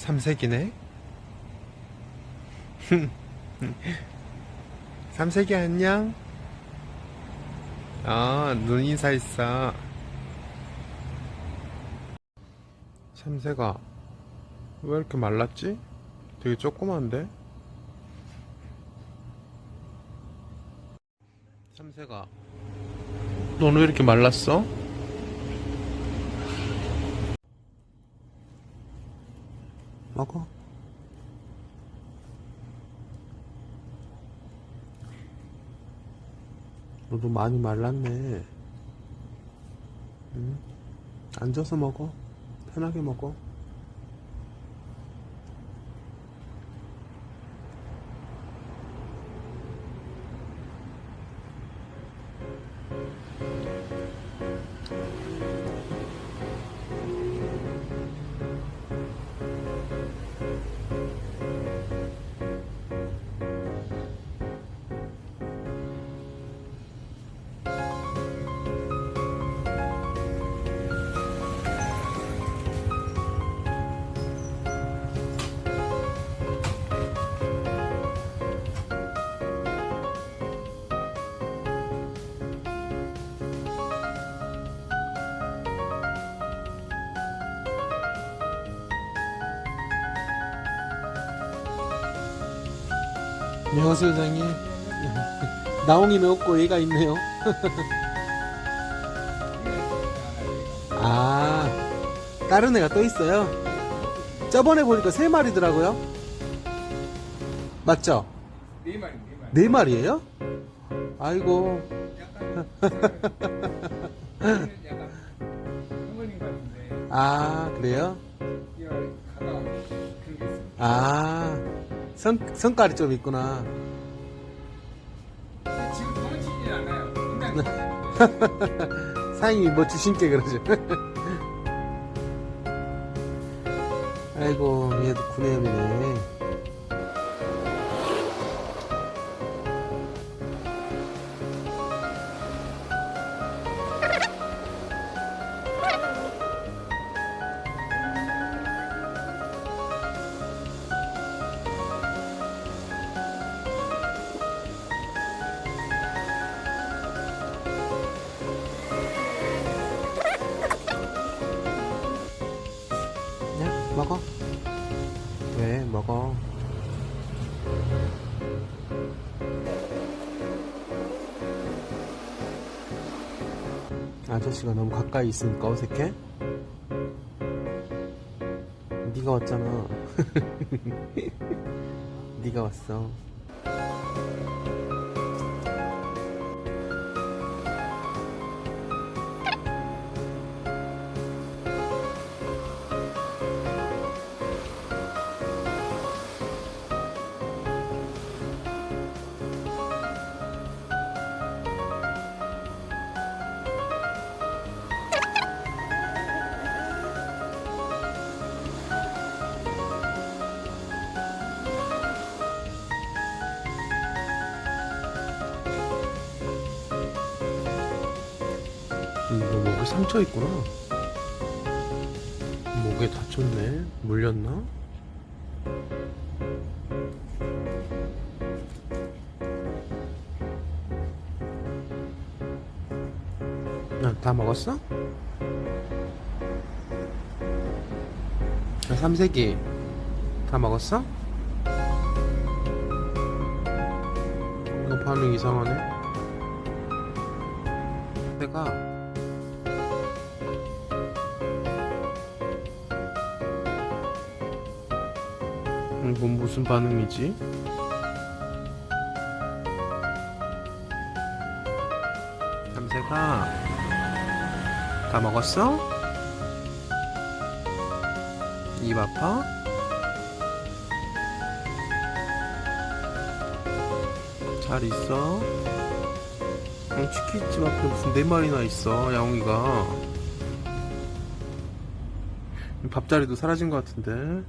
삼색이네. 삼색이 안녕. 아, 눈 인사했어. 삼색아, 왜 이렇게 말랐지? 되게 조그만데? 삼색아, 넌왜 이렇게 말랐어? 먹어. 너도 많이 말랐네. 응? 앉아서 먹어. 편하게 먹어. 사장님. 나옹이는 없고 얘가 있네요. 아, 다른 애가 또 있어요? 저번에 보니까 세 마리더라고요. 맞죠? 네 마리, 네 마리. 네 마리예요? 아이고, 아, 그래요? 아, 성, 성깔이 좀 있구나. 지금 도망치진 않아요. 사장님이 뭐 주신 게 그러죠. 아이고, 얘도 구내염이네. 아저씨가 너무 가까이 있으니까 어색해? 네가 왔잖아. 네가 왔어. 목에 상처 있구나. 목에 다쳤네. 물렸나? 아, 다 먹었어? 자, 삼색이 다 먹었어? 이거 반응 이상하네. 내가 이건 무슨 반응이지? 삼색아 다 먹었어? 입 아파? 잘 있어? 어, 치킨집 앞에 무슨 네 마리나 있어 야옹이가 밥자리도 사라진 것 같은데